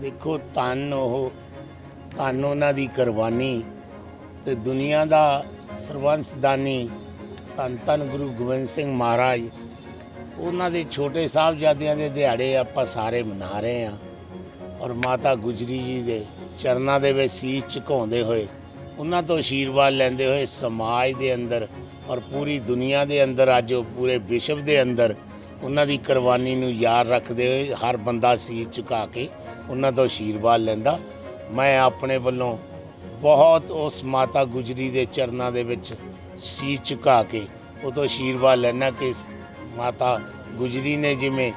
ਦੇਖੋ ਧੰਨ ਉਹ, ਧੰਨ ਉਹਨਾਂ ਦੀ ਕੁਰਬਾਨੀ ਤੇ ਦੁਨੀਆ ਦਾ ਸਰਵੰਸਦਾਨੀ ਧੰਨ ਧੰਨ ਗੁਰੂ ਗੋਬਿੰਦ ਸਿੰਘ ਮਹਾਰਾਜ। ਉਹਨਾਂ ਦੇ ਛੋਟੇ ਸਾਹਿਬਜ਼ਾਦਿਆਂ ਦੇ ਦਿਹਾੜੇ ਆਪਾਂ ਸਾਰੇ ਮਨਾ ਰਹੇ ਹਾਂ ਔਰ ਮਾਤਾ ਗੁਜਰੀ ਜੀ ਦੇ ਚਰਨਾਂ ਦੇ ਵਿੱਚ ਸੀਸ ਝੁਕਾਉਂਦੇ ਹੋਏ, ਉਹਨਾਂ ਤੋਂ ਆਸ਼ੀਰਵਾਦ ਲੈਂਦੇ ਹੋਏ ਸਮਾਜ ਦੇ ਅੰਦਰ ਔਰ ਪੂਰੀ ਦੁਨੀਆ ਦੇ ਅੰਦਰ, ਅੱਜ ਉਹ ਪੂਰੇ ਵਿਸ਼ਵ ਦੇ ਅੰਦਰ ਉਹਨਾਂ ਦੀ ਕੁਰਬਾਨੀ ਨੂੰ ਯਾਦ ਰੱਖਦੇ ਹੋਏ ਹਰ ਬੰਦਾ ਸੀਸ ਝੁਕਾ ਕੇ ਉਹਨਾਂ ਤੋਂ ਆਸ਼ੀਰਵਾਦ ਲੈਂਦਾ। ਮੈਂ ਆਪਣੇ ਵੱਲੋਂ ਬਹੁਤ ਉਸ ਮਾਤਾ ਗੁਜਰੀ ਦੇ ਚਰਨਾਂ ਦੇ ਵਿੱਚ ਸੀਸ ਝੁਕਾ ਕੇ ਉਹ ਤੋਂ ਆਸ਼ੀਰਵਾਦ ਲੈਣਾ ਕਿ ਮਾਤਾ ਗੁਜਰੀ ਨੇ ਜਿਵੇਂ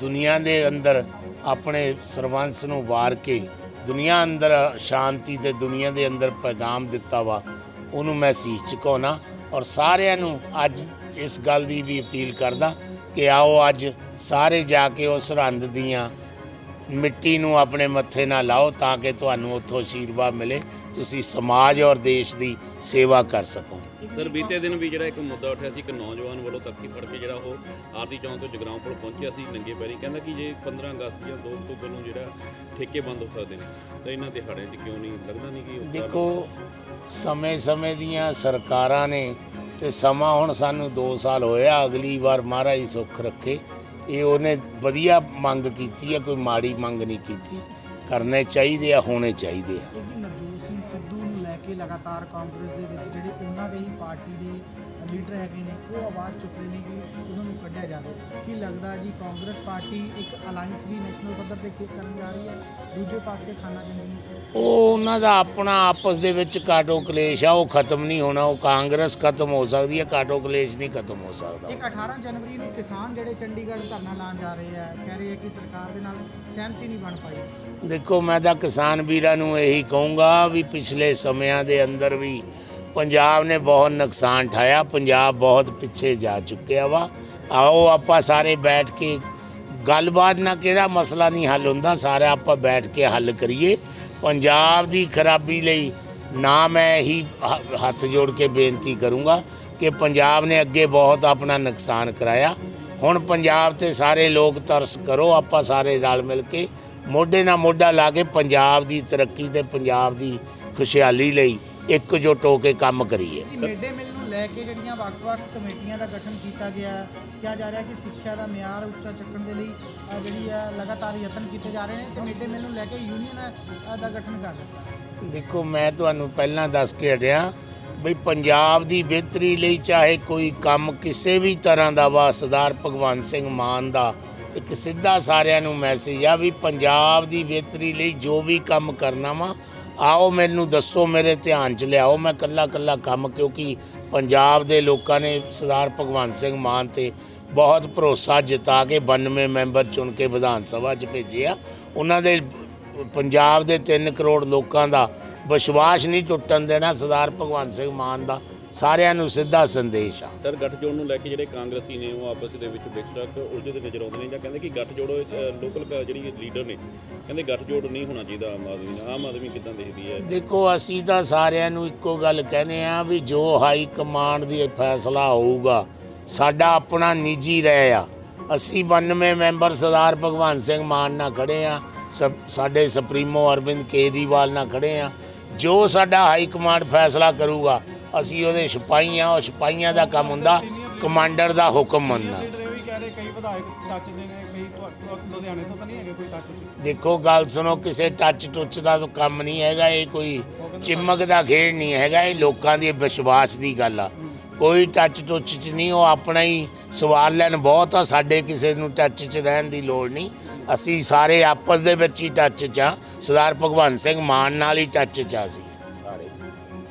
ਦੁਨੀਆ ਦੇ ਅੰਦਰ ਆਪਣੇ ਸਰਵੰਸ ਨੂੰ ਵਾਰ ਕੇ ਦੁਨੀਆ ਅੰਦਰ ਸ਼ਾਂਤੀ ਤੇ ਦੁਨੀਆ ਦੇ ਅੰਦਰ ਪੈਗਾਮ ਦਿੱਤਾ ਵਾ, ਉਹਨੂੰ ਮੈਂ ਸੀਸ ਝੁਕਾਉਣਾ ਔਰ ਸਾਰਿਆਂ ਨੂੰ ਅੱਜ ਇਸ ਗੱਲ ਦੀ ਵੀ ਅਪੀਲ ਕਰਦਾ ਕਿ ਆਓ ਅੱਜ ਸਾਰੇ ਜਾ ਕੇ ਉਸ ਸਰਹੰਦ ਦੀਆਂ ਮਿੱਟੀ ਨੂੰ ਆਪਣੇ ਮੱਥੇ ਨਾਲ ਲਾਓ ਤਾਂ ਕਿ ਤੁਹਾਨੂੰ ਉੱਥੋਂ ਆਸ਼ੀਰਵਾਦ ਮਿਲੇ। ਤੁਸੀਂ ਸਮਾਜ ਔਰ ਦੇਸ਼ ਦੀ ਸੇਵਾ ਕਰ ਸਕੋ। ਸਰ ਬੀਤੇ ਦਿਨ ਵੀ ਜਿਹੜਾ ਇੱਕ ਮੁੱਦਾ ਉੱਠਿਆ ਸੀ ਇੱਕ ਨੌਜਵਾਨ ਵੱਲੋਂ ਤੱਕੀ ਫੜ ਕੇ ਜਿਹੜਾ ਉਹ ਆਰਦੀ ਚੌਂਕ ਤੋਂ ਜਗਰਾਉਂ ਪੁਲ ਪਹੁੰਚਿਆ ਸੀ ਨੰਗੇ ਪੈਰੀ। ਕਹਿੰਦਾ ਕਿ ਜੇ 15 ਅਗਸਤ ਜਾਂ 2 ਅਕਤੂਬਰ ਨੂੰ ਜਿਹੜਾ ਠੇਕੇ ਬੰਦ ਹੋ ਸਕਦੇ ਨੇ ਤਾਂ ਇਹਨਾਂ ਦਿਹਾੜਿਆਂ 'ਚ ਕਿਉਂ ਨਹੀਂ? ਲੱਗਦਾ ਨਹੀਂ ਕਿ ਦੇਖੋ ਸਮੇਂ-ਸਮੇਂ ਦੀਆਂ ਸਰਕਾਰਾਂ ਨੇ ਤੇ ਸਮਾਂ ਹੁਣ ਸਾਨੂੰ 2 ਸਾਲ ਹੋਇਆ ਅਗਲੀ ਵਾਰ ਮਹਾਰਾਜ ਸੁੱਖ ਰੱਖੇ। ਇਹ ਉਹਨੇ ਵਧੀਆ ਮੰਗ ਕੀਤੀ ਹੈ ਕੋਈ ਮਾੜੀ ਮੰਗ ਨਹੀਂ ਕੀਤੀ। ਕਰਨੇ ਚਾਹੀਦੇ ਆ, ਹੋਣੇ ਚਾਹੀਦੇ ਆ। ਨਵਜੋਤ ਸਿੰਘ ਸਿੱਧੂ ਨੂੰ ਲੈ ਕੇ ਲਗਾਤਾਰ ਕਾਂਗਰਸ ਦੇ ਵਿੱਚ ਜਿਹੜੇ ਉਹਨਾਂ ਦੇ ਹੀ ਪਾਰਟੀ ਦੇ ਲੀਡਰ ਹੈਗੇ ਨੇ ਉਹ ਆਵਾਜ਼ ਚੁੱਕ ਰਹੇ ਨੇ ਕਿ ਉਹਨਾਂ ਨੂੰ ਕੱਢਿਆ ਜਾਵੇ। ਕੀ ਲੱਗਦਾ ਜੀ ਕਾਂਗਰਸ ਪਾਰਟੀ ਇੱਕ ਅਲਾਈਅੰਸ ਵੀ ਨੈਸ਼ਨਲ ਪੱਧਰ ਤੇ ਕੀ ਕਰਨ ਜਾ ਰਹੀ ਹੈ? ਦੂਜੇ ਪਾਸੇ ਖਾਨਾ ਜੰਗੀ ਉਹ ਉਹਨਾਂ ਦਾ ਆਪਣਾ ਆਪਸ ਦੇ ਵਿੱਚ ਕਾਟੋ ਕਲੇਸ਼ ਆ ਉਹ ਖਤਮ ਨਹੀਂ ਹੋਣਾ ਉਹ ਕਾਂਗਰਸ ਖਤਮ ਹੋ ਸਕਦੀ ਹੈ ਕਾਟੋ ਕਲੇਸ਼ ਨਹੀਂ ਖਤਮ ਹੋ ਸਕਦਾ। ਇੱਕ 18 ਜਨਵਰੀ ਨੂੰ ਕਿਸਾਨ ਜਿਹੜੇ ਚੰਡੀਗੜ੍ਹ ਧਰਨਾ ਲਾਉਣ ਜਾ ਰਹੇ ਆ ਕਹਿ ਰਹੇ ਆ ਕਿ ਸਰਕਾਰ ਦੇ ਨਾਲ ਸਹਿਮਤੀ ਨਹੀਂ ਬਣ ਪਾਈ। ਦੇਖੋ ਮੈਂ ਤਾਂ ਕਿਸਾਨ ਵੀਰਾਂ ਨੂੰ ਇਹੀ ਕਹੂੰਗਾ ਵੀ ਪਿਛਲੇ ਸਮਿਆਂ ਦੇ ਅੰਦਰ ਵੀ ਪੰਜਾਬ ਨੇ ਬਹੁਤ ਨੁਕਸਾਨ ਠਾਇਆ, ਪੰਜਾਬ ਬਹੁਤ ਪਿੱਛੇ ਜਾ ਚੁੱਕਿਆ ਵਾ। ਆਓ ਆਪਾਂ ਸਾਰੇ ਬੈਠ ਕੇ ਗੱਲਬਾਤ ਨਾਲ ਕਿਹੜਾ ਮਸਲਾ ਨਹੀਂ ਹੱਲ ਹੁੰਦਾ, ਸਾਰਾ ਆਪਾਂ ਬੈਠ ਕੇ ਹੱਲ ਕਰੀਏ। ਪੰਜਾਬ ਦੀ ਖਰਾਬੀ ਲਈ ਨਾ ਮੈਂ ਇਹੀ ਹ- ਹੱਥ ਜੋੜ ਕੇ ਬੇਨਤੀ ਕਰੂੰਗਾ ਕਿ ਪੰਜਾਬ ਨੇ ਅੱਗੇ ਬਹੁਤ ਆਪਣਾ ਨੁਕਸਾਨ ਕਰਾਇਆ। ਹੁਣ ਪੰਜਾਬ ਤੇ ਸਾਰੇ ਲੋਕ ਤਰਸ ਕਰੋ, ਆਪਾਂ ਸਾਰੇ ਰਲ ਮਿਲ ਕੇ ਮੋਢੇ ਨਾਲ ਮੋਢਾ ਲਾ ਕੇ ਪੰਜਾਬ ਦੀ ਤਰੱਕੀ ਤੇ ਪੰਜਾਬ ਦੀ ਖੁਸ਼ਹਾਲੀ ਲਈ ਇਕਜੁੱਟ ਹੋ ਕੇ ਕੰਮ ਕਰੀਏ। ਮਿਡ ਮੀਲ ਨੂੰ ਲੈ ਕੇ ਜਿਹੜੀਆਂ ਵੱਖ-ਵੱਖ ਕਮੇਟੀਆਂ ਦਾ ਗਠਨ ਕੀਤਾ ਗਿਆ ਹੈ, ਕਿਹਾ ਜਾ ਰਿਹਾ ਕਿ ਸਿੱਖਿਆ ਦਾ ਮਿਆਰ ਉੱਚਾ ਚੱਕਣ ਦੇ ਲਈ ਜਿਹੜੀ ਹੈ ਲਗਾਤਾਰ ਯਤਨ ਕੀਤੇ ਜਾ ਰਹੇ ਨੇ ਤੇ ਮਿਡ ਮੀਲ ਨੂੰ ਲੈ ਕੇ ਯੂਨੀਅਨ ਦਾ ਗਠਨ ਕਰ ਦਿੱਤਾ। ਦੇਖੋ ਮੈਂ ਤੁਹਾਨੂੰ ਪਹਿਲਾਂ ਦੱਸ ਕੇ ਹਟਿਆ ਬਈ ਪੰਜਾਬ ਦੀ ਬਿਹਤਰੀ ਲਈ ਚਾਹੇ ਕੋਈ ਕੰਮ ਕਿਸੇ ਵੀ ਤਰ੍ਹਾਂ ਦਾ ਵਾ ਸਰਦਾਰ ਭਗਵੰਤ ਸਿੰਘ ਮਾਨ ਦਾ ਇੱਕ ਸਿੱਧਾ ਸਾਰਿਆਂ ਨੂੰ ਮੈਸੇਜ ਆ ਵੀ ਪੰਜਾਬ ਦੀ ਬਿਹਤਰੀ ਲਈ ਜੋ ਵੀ ਕੰਮ ਕਰਨਾ ਵਾ ਆਓ ਮੈਨੂੰ ਦੱਸੋ, ਮੇਰੇ ਧਿਆਨ 'ਚ ਲਿਆਓ। ਮੈਂ ਕੱਲਾ ਕੱਲਾ ਕੰਮ, ਕਿਉਂਕਿ ਪੰਜਾਬ ਦੇ ਲੋਕਾਂ ਨੇ ਸਰਦਾਰ ਭਗਵੰਤ ਸਿੰਘ ਮਾਨ ਤੇ ਬਹੁਤ ਭਰੋਸਾ ਜਿਤਾ ਕੇ 92 ਮੈਂਬਰ ਚੁਣ ਕੇ ਵਿਧਾਨ ਸਭਾ 'ਚ ਭੇਜੇ ਆ। ਉਹਨਾਂ ਦੇ ਪੰਜਾਬ ਦੇ 3 ਕਰੋੜ ਲੋਕਾਂ ਦਾ ਵਿਸ਼ਵਾਸ ਨਹੀਂ ਟੁੱਟਣ ਦੇਣਾ ਸਰਦਾਰ ਭਗਵੰਤ ਸਿੰਘ ਮਾਨ ਦਾ। ਸਾਰਿਆਂ ਨੂੰ ਸਿੱਧਾ ਸੰਦੇਸ਼ ਆ। ਸਰ ਗੱਠਜੋੜ ਨੂੰ ਲੈ ਕੇ ਜਿਹੜੇ ਕਾਂਗਰਸੀ ਨੇ ਉਹ ਆਪਸ ਦੇ ਵਿੱਚ ਬੇਸ਼ੱਕ ਉਲਝਦੇ ਨਜ਼ਰ ਆਉਂਦੇ ਨੇ ਜਾਂ ਕਹਿੰਦੇ ਕਿ ਗੱਠਜੋੜ ਲੋਕਲ ਜਿਹੜੀ ਲੀਡਰ ਨੇ ਕਹਿੰਦੇ ਗੱਠਜੋੜ ਨਹੀਂ ਹੋਣਾ ਚਾਹੀਦਾ ਆਮ ਆਦਮੀ ਨਾਲ। ਆਮ ਆਦਮੀ ਕਿਦਾਂ ਦੇਖਦੀ ਹੈ? ਦੇਖੋ ਅਸੀਂ ਤਾਂ ਸਾਰਿਆਂ ਨੂੰ ਇੱਕੋ ਗੱਲ ਕਹਿੰਦੇ ਆ ਵੀ ਜੋ ਹਾਈ ਕਮਾਂਡ ਦੀ ਫੈਸਲਾ ਹੋਊਗਾ ਸਾਡਾ ਆਪਣਾ ਨਿੱਜੀ ਰਹਿ ਆ। ਅਸੀਂ 92 ਮੈਂਬਰ ਸਰਦਾਰ ਭਗਵੰਤ ਸਿੰਘ ਮਾਨ ਨਾਲ ਖੜੇ ਆ ਸਾਡੇ ਸੁਪਰੀਮੋ ਅਰਵਿੰਦ ਕੇਜਰੀਵਾਲ ਨਾਲ ਖੜੇ ਆ ਜੋ ਸਾਡਾ ਹਾਈ ਕਮਾਂਡ ਫੈਸਲਾ ਕਰੂਗਾ ਅਸੀਂ ਉਹਦੇ ਸਿਪਾਹੀ ਆ ਉਹ ਸਿਪਾਹੀਆਂ ਦਾ ਕੰਮ ਹੁੰਦਾ, ਕਮਾਂਡਰ ਦਾ ਹੁਕਮ ਮੰਨਣਾ। ਵੀ ਕਹਿ ਰਹੇ ਕਈ ਵਿਧਾਇਕ ਟੱਚ ਦੇ ਨੇ ਕਈ ਤੁਹਾ- ਲੁਧਿਆਣੇ ਤੋਂ ਤਾਂ ਨਹੀਂ ਹੈਗੇ ਕੋਈ ਟੱਚ ਦੇਖੋ, ਗੱਲ ਸੁਣੋ, ਕਿਸੇ ਟੱਚ ਟੁੱਚ ਦਾ ਤਾਂ ਕੰਮ ਨਹੀਂ ਹੈਗਾ, ਇਹ ਕੋਈ ਚਿਮਕ ਦਾ ਖੇਡ ਨਹੀਂ ਹੈਗਾ, ਇਹ ਲੋਕਾਂ ਦੇ ਵਿਸ਼ਵਾਸ ਦੀ ਗੱਲ ਆ। ਕੋਈ ਟੱਚ ਟੁੱਚ ਚ ਨਹੀਂ, ਉਹ ਆਪਣਾ ਹੀ ਸਵਾਲ ਲੈਣ ਬਹੁਤ ਆ, ਸਾਡੇ ਕਿਸੇ ਨੂੰ ਟੱਚ ਚ ਰਹਿਣ ਦੀ ਲੋੜ ਨਹੀਂ। ਅਸੀਂ ਸਾਰੇ ਆਪਸ ਦੇ ਵਿੱਚ ਹੀ ਟੱਚ ਚ ਆ, ਸਰਦਾਰ ਭਗਵੰਤ ਸਿੰਘ ਮਾਨ ਨਾਲ ਹੀ ਟੱਚ ਚ ਆ ਸੀ